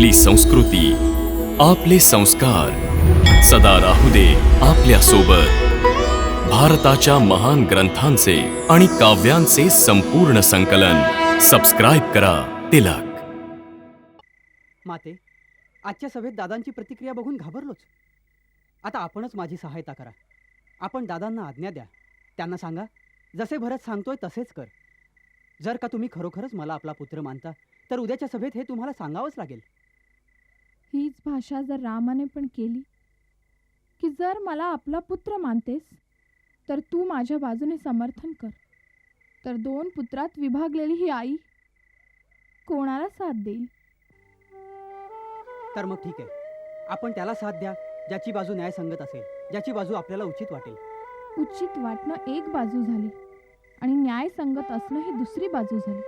आपली संस्कृती आपले संस्कार. सदा राहू दे आपल्यासोबत भारताच्या महान ग्रंथांचे आणि काव्यांचे संपूर्ण संकलन. सबस्क्राईब करा तिलक. माते आजच्या सभेत दादांची प्रतिक्रिया बघून घाबरलोच. आता आपणच माझी सहायता करा. आपण दादांना आज्ञा द्या. त्यांना सांगा जसे भरत सांगतोय तसेच कर. जर का तुम्ही खरोखरच मला आपला पुत्र मानता तर उद्याच्या सभेत हे तुम्हाला सांगावंच लागेल. हीच भाषा जर रामाने पण केली की जर मला आपला पुत्र मानतेस तर तू माझ्या बाजूने समर्थन कर. तर दोन पुत्रात विभागलेली ही आई कोणाला साथ देईल? तर मग ठीक आहे. आपण त्याला साथ द्या ज्याची बाजू न्यायसंगत असेल ज्याची बाजू आपल्याला उचित वाटेल. उचित वाटणं एक बाजू झाली आणि न्याय संगत असणं ही दुसरी बाजू झाली.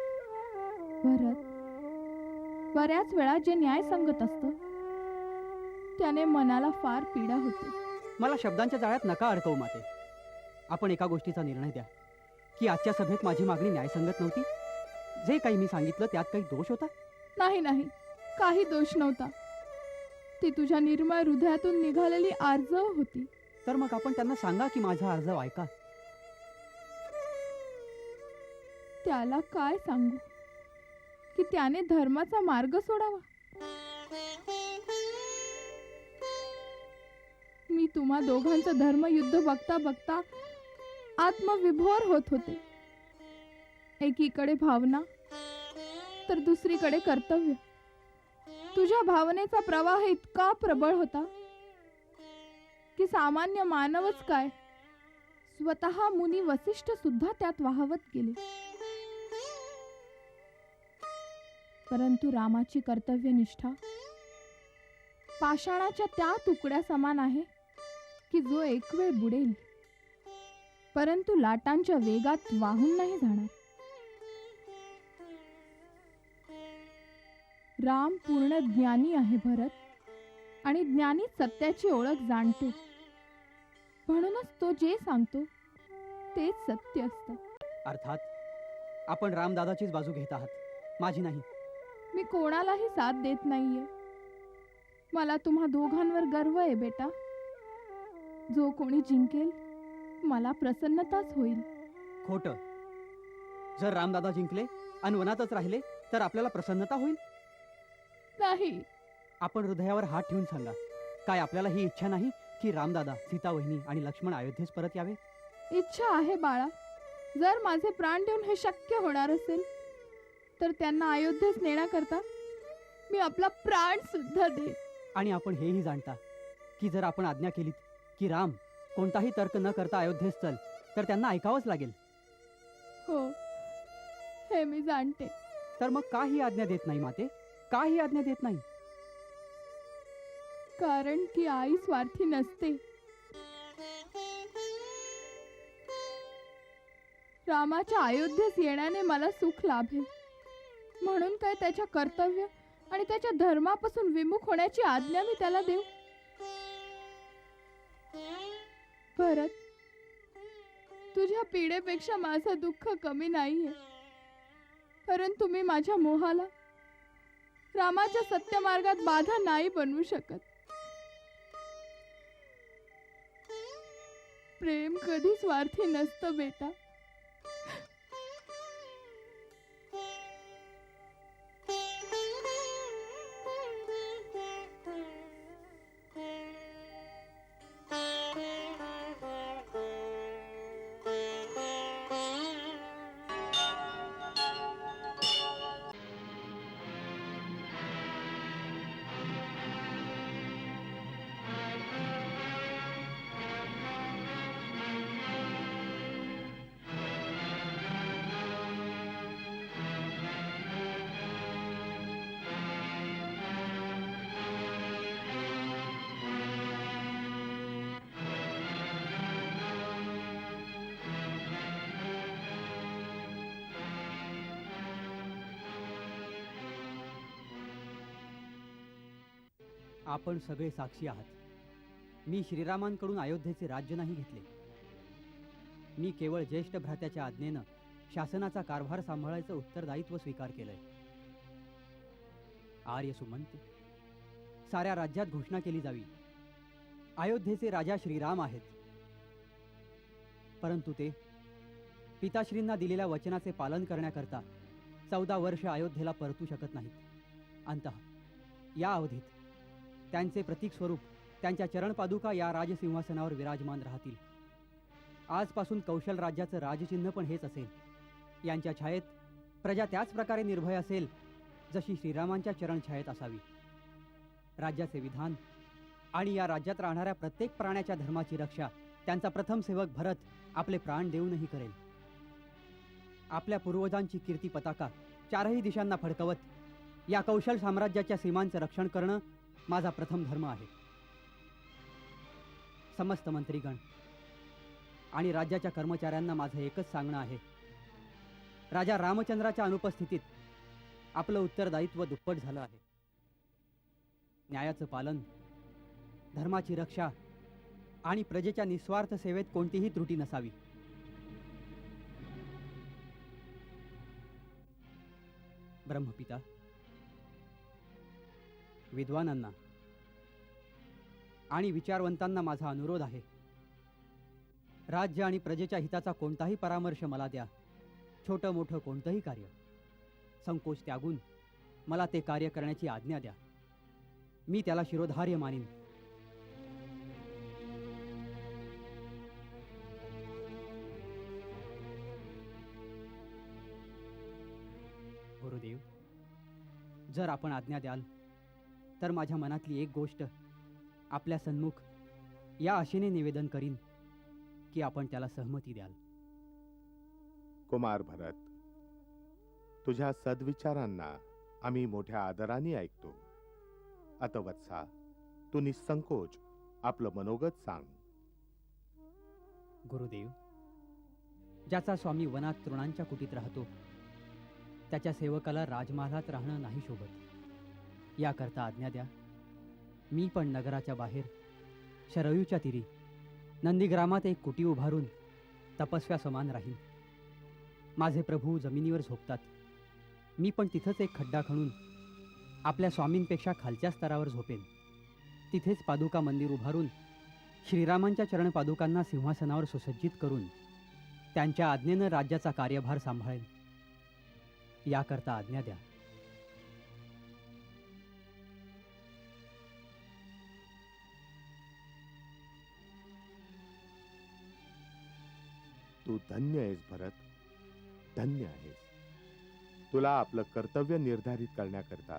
भरत बऱ्याच वेळा जे न्याय संगत असतं त्याने मनाला फार पीडा होते. मला शब्दांच्या जाळ्यात नका अडकवू माते. आपण एका गोष्टीचा निर्णय द्या. की आजच्या सभेत माझी मागणी न्यायसंगत नव्हती? जे काही मी सांगितलं त्यात काही दोष होता? नाही नाही. काही दोष नव्हता. ती तुझ्या निर्मळ हृदयातून निघालेली आर्जव होती. तर मग आपण त्यांना सांगा की माझा अर्ज ऐका. त्याला काय सांगू? की त्याने धर्माचा मार्ग सोडावा? मी तुम्हा दोघांचं धर्मयुद्ध बघता बघता आत्मविभोर होत होते. एकीकडे भावना तर दुसरीकडे कर्तव्य. तुझ्या भावनेचा प्रवाह इतका प्रबळ होता की सामान्य मानवच काय? स्वतः मुनी वसिष्ठ सुद्धा त्यात वाहवत गेले. परंतु रामाची कर्तव्यनिष्ठा पाषाणाच्या त्या तुकड्या समान आहे. की जो एक वेळ बुडेल परंतु लाटांच्या वेगात वाहून नाही जाणार. राम पूर्ण ज्ञानी आहे भरत आणि ज्ञानी सत्याची ओळख जाणतो. म्हणूनच तो जे सांगतो तेच सत्य असतं. अर्थात आपण रामदादाचीच बाजू घेत आहात. माझी नाही. मी कोणालाही साथ देत नाहीये. मला तुम्हा दोघांवर गर्व आहे बेटा. जो कोणी जिंकेल मला प्रसन्नताच होईल. खोट. जर रामदादा जिंकले आणि वनातच राहिले तर आपल्याला प्रसन्नता होईल? नाही. आपण हृदयावर हात ठेवून सांगा. काय आपल्याला ही इच्छा नाही की रामदादा सीता वहिनी आणि लक्ष्मण अयोध्येस परत यावे? इच्छा आहे बाळा. जर माझे प्राण देऊन हे शक्य होणार असेल तर त्यांना अयोध्येस नेण्याकरता मी आपला प्राण सुद्धा देईन. आणि आपण हेही जाणता की जर आपण आज्ञा केलीत की राम कोणताही तर्क न करता अयोध्येस चल तर त्यांना ऐकावंच लागेल. हो हे मी जाणते. तर मग का ही आज्ञा देत नाही माते का ही आज्ञा देत नाही. कारण की आई स्वार्थी नसते. रामाच्या अयोध्येस येण्याने मला सुख लाभेल. म्हणून काय त्याच्या कर्तव्य आणि त्याच्या धर्मापासून विमुख होण्याची आज्ञा मी त्याला देऊ? भरत तुझ्या पीडेपेक्षा माझं दुःख कमी नाहीये. परंतु मी माझ्या मोहाला रामाच्या सत्यमार्गात बाधा नाही बनवू शकत. प्रेम कधी स्वार्थी नसतं बेटा. आपण सगळे साक्षी आहात. मी श्रीरामांकडून अयोध्येचे राज्य नाही घेतले. मी केवळ ज्येष्ठ भ्रात्याच्या आज्ञेनं शासनाचा कारभार सांभाळायचं उत्तरदायित्व स्वीकार केलंय. आर्य सुमंत साऱ्या राज्यात घोषणा केली जावी. अयोध्येचे राजा श्रीराम आहेत. परंतु ते पिताश्रींना दिलेल्या वचनाचे पालन करण्याकरता चौदा वर्ष अयोध्येला परतू शकत नाहीत. अंतः या अवधीत त्यांचे प्रतीक स्वरूप त्यांच्या चरणपादुका या राजसिंहासनावर विराजमान राहतील. आजपासून कौशल राज्याचं राजचिन्ह पण हेच असेल. यांच्या छायेत प्रजा त्याच प्रकारे निर्भय असेल जशी श्रीरामांच्या चरण छायेत असावी. राज्याचे विधान आणि या राज्यात राहणाऱ्या प्रत्येक प्राण्याच्या धर्माची रक्षा त्यांचा प्रथम सेवक भरत आपले प्राण देऊनही करेल. आपल्या पूर्वजांची कीर्ती पताका चारही दिशांना फडकवत या कौशल साम्राज्याच्या सीमांचं रक्षण करणं माझा प्रथम धर्म आहे. समस्त मंत्रीगण आणि राज्याच्या कर्मचाऱ्यांना माझं एकच सांगणं आहे. राजा रामचंद्राच्या अनुपस्थितीत आपलं उत्तरदायित्व दुप्पट झालं आहे. न्यायाचं पालन धर्माची रक्षा आणि प्रजेच्या निस्वार्थ सेवेत कोणतीही त्रुटी नसावी. ब्रह्मपिता विद्वानांना. आणि विचारवंतांना माझा अनुरोध आहे. राज्य आणि प्रजेच्या हिताचा कोणताही परामर्श मला द्या. छोटं मोठं कोणतंही कार्य. संकोच त्यागून मला ते कार्य करण्याची आज्ञा द्या. मी त्याला शिरोधार्य मानीन. गुरुदेव जर आपण आज्ञा द्याल तर माझ्या मनातली एक गोष्ट आपल्या सन्मुख या आशेने निवेदन करीन की आपण त्याला सहमती द्याल. कुमार भरत तुझ्या सद्विचारांना आम्ही मोठ्या आदराने ऐकतो. आता वत्सा तू निसंकोच आपलं मनोगत सांग. गुरुदेव ज्याचा स्वामी वनात तृणांच्या कुटीत राहतो त्याच्या सेवकाला राजमहालात राहणं नाही शोभत. याकरता आज्ञा द्या. मी पण नगराच्या बाहेर शरयूच्या तिरी नंदीग्रामात एक कुटी उभारून तपस्व्या समान राहीन. माझे प्रभू जमिनीवर झोपतात. मी पण तिथंच एक खड्डा खणून आपल्या स्वामींपेक्षा खालच्या स्तरावर झोपेन. तिथेच पादुका मंदिर उभारून श्रीरामांच्या चरण पादुकांना सिंहासनावर सुसज्जित करून त्यांच्या आज्ञेनं राज्याचा कार्यभार सांभाळेल याकरता आज्ञा द्या. तू धन्य आहेस भरत. धन्य आहेस. तुला आपलं कर्तव्य निर्धारित करण्याकरता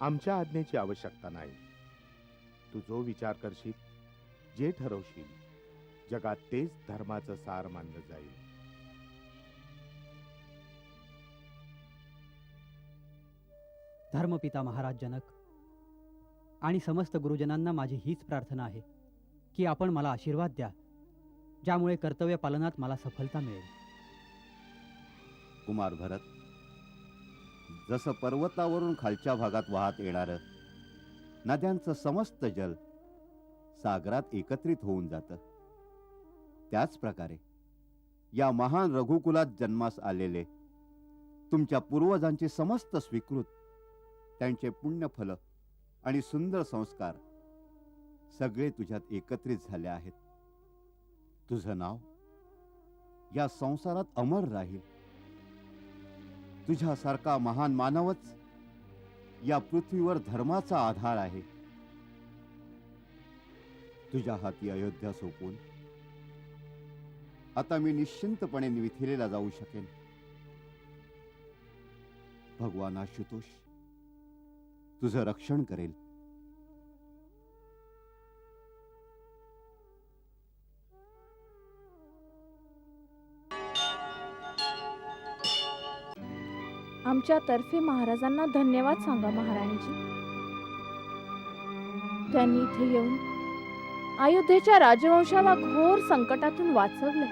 आमच्या आज्ञेची आवश्यकता नाही. तू जो विचार करशील जे ठरवशील जगात तेच धर्माचं सार मानलं जाईल. धर्मपिता महाराज जनक आणि समस्त गुरुजनांना माझी हीच प्रार्थना आहे की आपण मला आशीर्वाद द्या. ज्यामुळे कर्तव्य पालनात मला सफलता मिळेल. कुमार भरत जसं पर्वतावरून खालच्या भागात वाहत येणारं नद्यांचं समस्त जल सागरात एकत्रित होऊन जातं. त्याच प्रकारे या महान रघुकुलात जन्मास आलेले तुमच्या पूर्वजांचे समस्त स्वीकृत त्यांचे पुण्यफल आणि सुंदर संस्कार सगळे तुझ्यात एकत्रित झाले आहेत. तुझं नाव? या संसारात अमर राहील. तुझ्यासारखा महान मानवच या पृथ्वीवर धर्माचा आधार आहे. तुझ्या हाती अयोध्या सोपून. आता मी निश्चिंतपणे मिथिलेला जाऊ शकेन. भगवान आशुतोष तुझं रक्षण करेल. आमच्यातर्फे महाराजांना धन्यवाद सांगा महाराणीजी. त्यांनी इथे येऊन अयोध्येच्या राजवंशाला घोर संकटातून वाचवले.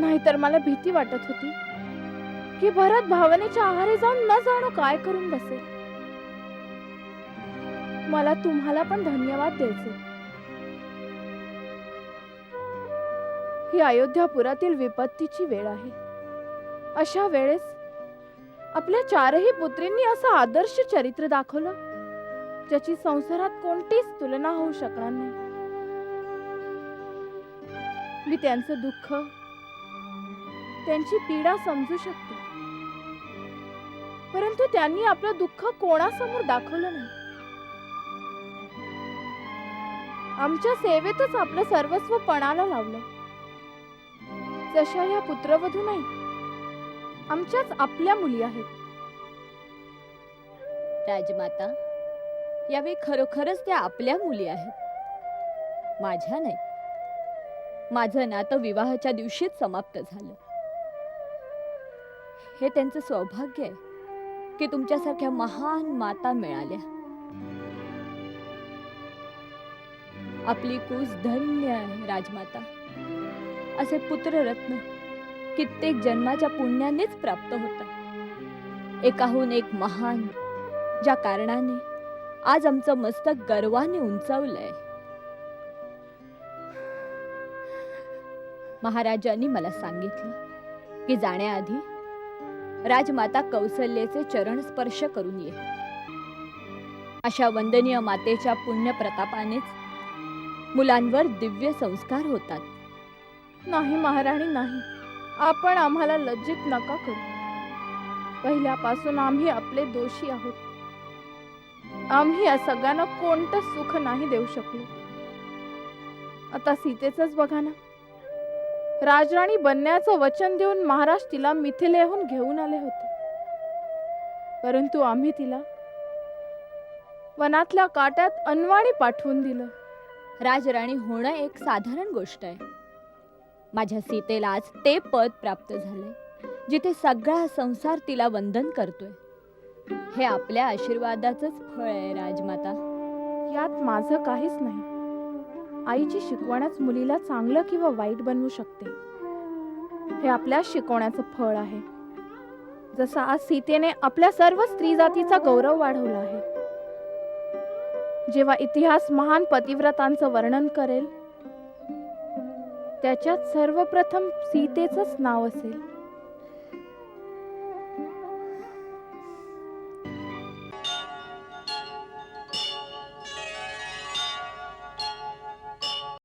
नाहीतर मला भीती वाटत होती की भरत भावनेच्या आहारी जाऊन न जाणो काय करून बसेल. मला तुम्हाला पण धन्यवाद द्यायचे. ही अयोध्यापुरातील विपत्तीची वेळ आहे. अशा वेळेस आपल्या चारही पुत्रींनी असं आदर्श चरित्र दाखवलं ज्याची संसारात कोणतीच तुलना होऊ शकणार नाही. मी त्यांचं दुःख त्यांची पीडा समजू शकते. परंतु त्यांनी आपलं दुःख कोणासमोर दाखवलं नाही. आमच्या सेवेतच आपलं सर्वस्व पणाला लावलं. जशा या पुत्रवधू नाही आमच्याच आपल्या मुली आहेत. राजमाता यावेळी खरोखरच त्या आपल्या मुली आहेत. माझ्या नाही. माझं नातं विवाहाच्या दिवशीच समाप्त झालं. हे त्यांचं सौभाग्य आहे की तुमच्यासारख्या महान माता मिळाल्या. आपली कूस धन्य आहे राजमाता. असे पुत्ररत्न कित्येक जन्माच्या पुण्यानेच प्राप्त होतात एकाहून एक महान ज्या कारणाने आज आमचं मस्तक गर्वाने उंचावलंय. महाराजांनी मला सांगितलं की जाण्याआधी राजमाता कौसल्येचे चरण स्पर्श करून ये. अशा वंदनीय मातेच्या पुण्य प्रतापानेच मुलांवर दिव्य संस्कार होतात. नाही महाराणी नाही. आपण आम्हाला लज्जित नका करू. पहिल्यापासून आम्ही आपले दोषी आहोत. आम्ही या सगळ्यांना कोणतं सुख नाही देऊ शकलो. आता सीतेचंच बघा ना. राजराणी बनण्याचं वचन देऊन महाराज तिला मिथिलेहून घेऊन आले होते. परंतु आम्ही तिला वनातल्या काट्यात अनवाणी पाठवून दिलं. राजराणी होणं एक साधारण गोष्ट आहे. माझ्या सीतेला आज ते पद प्राप्त झालंय जिथे सगळा संसार तिला वंदन करतोय. हे आपल्या आशीर्वादाचंच फळ आहे राजमाता. यात माझं काहीच नाही. आईची शिकवणच मुलीला चांगलं किंवा वाईट बनवू शकते. हे आपल्या शिकवण्याचं फळ आहे. जसं आज सीतेने आपल्या सर्व स्त्री जातीचा गौरव वाढवला आहे. जेव्हा इतिहास महान पतिव्रतांचं वर्णन करेल त्याच्यात सर्वप्रथम सीतेचंच नाव असेल.